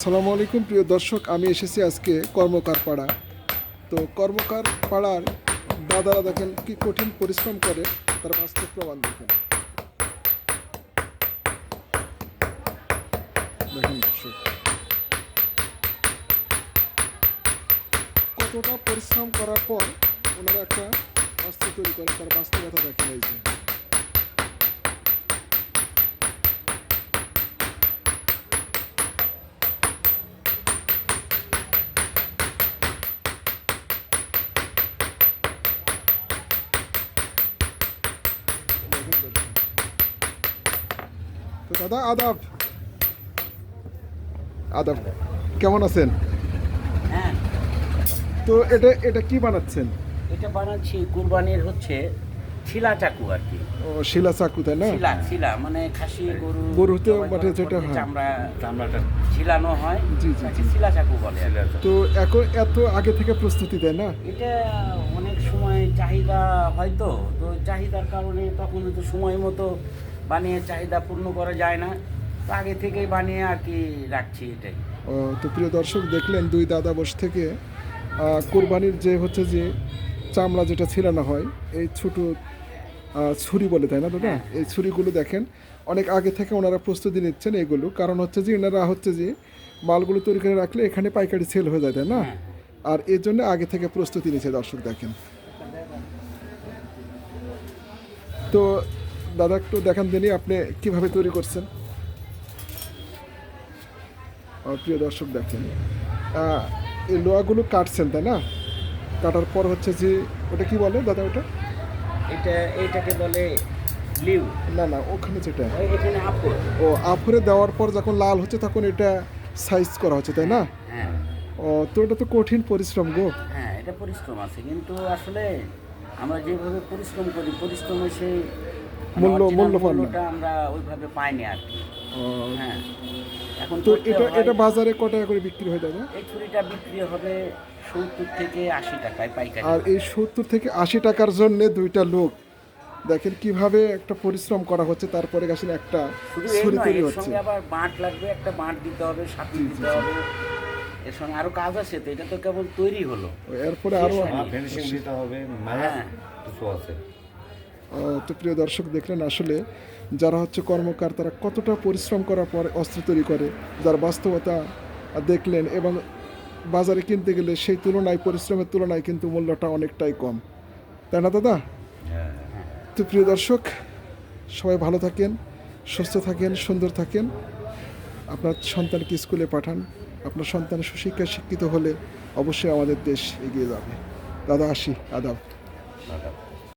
আসসালামু আলাইকুম, প্রিয় দর্শক। আমি এসেছি আজকে কর্মকার পাড়া। তো কর্মকার পাড়ার দাদারা দেখেন কি কঠিন পরিশ্রম করে, তার বাস্তব প্রমাণ দেখেন। কতটা পরিশ্রম করার পর ওনারা একটা অস্ত্র তৈরি করেন, তার বাস্তবতা দেখেন এই তো দাদা আদাব আদাব কেমন আছেন? হ্যাঁ। তো এটা এটা কি বানাচ্ছেন? এটা বানাচ্ছি কুরবানির হচ্ছে শিলা চাকু আর কি। ও শিলা চাকু তাই না? শিলা শিলা মানে খাসি গরু গরুতে জবাই মাঠে যেটা হয়। চামড়া চামড়াটা। ছিলানো হয় জি, জি, শিলা চাকু বলে তো এখন এত আগে থেকে প্রস্তুতি দেয় না? এটা অনেক সময় চাহিদা হয়তো তো চাহিদার কারণে তখন তো সময় মতো বানিয়ে চাহিদা পূর্ণ করা যায় না তো আগে থেকেই বানিয়ে আর কি রাখছি এটাই ও, তো প্রিয় দর্শক দেখলেন দুই দাদা বস থেকে কোরবানির যে হচ্ছে যে চামড়া যেটা ছিলানো হয় এই ছোটো ছুরি বলে তাই না দাদা হ্যাঁ। এই ছুরিগুলো দেখেন অনেক আগে থেকে ওনারা প্রস্তুতি নিচ্ছেন এগুলো কারণ হচ্ছে যে এনারা হচ্ছে যে মালগুলো তৈরি করে রাখলে এখানে পাইকারি সেল হয়ে যায় তাই না হ্যাঁ। আর এর জন্য আগে থেকে প্রস্তুতি নিচ্ছে দর্শক দেখেন তো দাদা একটু দেখান দিনই আপনি কীভাবে তৈরি করছেন। প্রিয় দর্শক দেখেন। এই লোহাগুলো কাটছেন তাই না? কাটার পর হচ্ছে যে ওটা কি বলে দাদা ওটা? এটা এটাকে বলে লিউ। না না ওখানে যেটা। এখানে আপর ও আফরে দেওয়ার পর যখন লাল হচ্ছে তখন এটা সাইজ করা হচ্ছে তাই না? হ্যাঁ। ও তো এটা তো কঠিন পরিশ্রম গো। হ্যাঁ এটা পরিশ্রম আছে। কিন্তু আসলে আমরা যেভাবে পরিশ্রম করি পরিশ্রমের সেই মূল্য- মূল্য মূল্যটা আমরা ওইভাবে পাইনি আর কি। ও, হ্যাঁ। এখন তো এটা এটা বাজারে ক টাকা করে বিক্রি হয় দাদা? এই ছুরিটা বিক্রি হবে সত্তর থেকে আশি টাকায় পাইকারি। আর এই সত্তর থেকে আশি টাকার জন্য দুইটা লোক। দেখেন কীভাবে একটা পরিশ্রম করা হচ্ছে তারপরে আসলে একটা ছুরি তৈরি হচ্ছে। আবার বাঁট লাগবে একটা বাঁট দিতে হবে সাথী দিতে হবে। এর সঙ্গে আরও কাজ আছে তো এটা তো কেবল তৈরি হলো। এরপরে আরও ফিনিশিং দিতে হবে মায়া হ্যাঁ। কিছু আছে। তো প্রিয় দর্শক দেখলেন আসলে যারা হচ্ছে কর্মকার তারা কতটা পরিশ্রম করার পর অস্ত্র তৈরি করে যার বাস্তবতা দেখলেন এবং বাজারে কিনতে গেলে সেই তুলনায় পরিশ্রমের তুলনায় কিন্তু মূল্যটা অনেকটাই কম। তাই না দাদা? হ্যাঁ। তো প্রিয় দর্শক সবাই ভালো থাকেন সুস্থ থাকেন সুন্দর থাকেন। আপনার সন্তানকে স্কুলে পাঠান। আপনার সন্তান সুশিক্ষায় শিক্ষিত হলে অবশ্যই আমাদের দেশ এগিয়ে যাবে। দাদা আসি আদাব। আদাব।